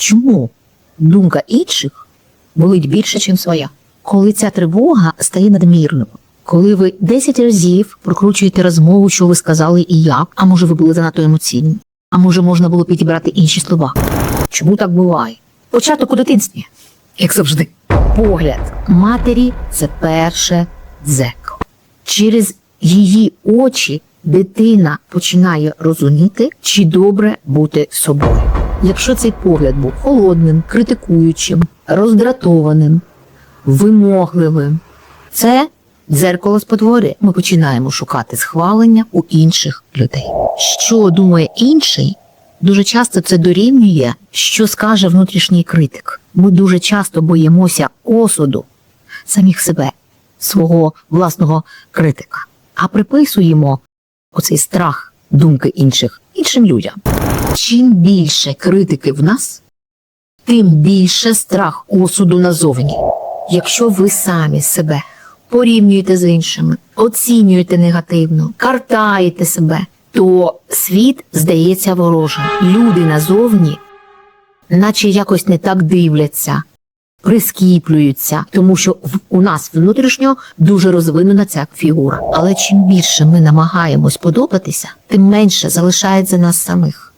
Чому думка інших болить більше, ніж своя? Коли ця тривога стає надмірною, коли ви 10 разів прокручуєте розмову, що ви сказали і як, а може ви були занадто емоційні, а може можна було підібрати інші слова. Чому так буває? Початок у дитинстві, як завжди. Погляд матері це перше дзеркало. Через її очі дитина починає розуміти, чи добре бути собою. Якщо цей погляд був холодним, критикуючим, роздратованим, вимогливим, це дзеркало спотворює. Ми починаємо шукати схвалення у інших людей. Що думає інший, дуже часто це дорівнює, що скаже внутрішній критик. Ми дуже часто боїмося осуду самих себе, свого власного критика, а приписуємо оцей страх думки інших іншим людям. Чим більше критики в нас, тим більше страх осуду назовні. Якщо ви самі себе порівнюєте з іншими, оцінюєте негативно, картаєте себе, то світ здається ворожим. Люди назовні, наче якось не так дивляться, прискіплюються, тому що у нас внутрішньо дуже розвинена ця фігура. Але чим більше ми намагаємось подобатися, тим менше залишається нас самих.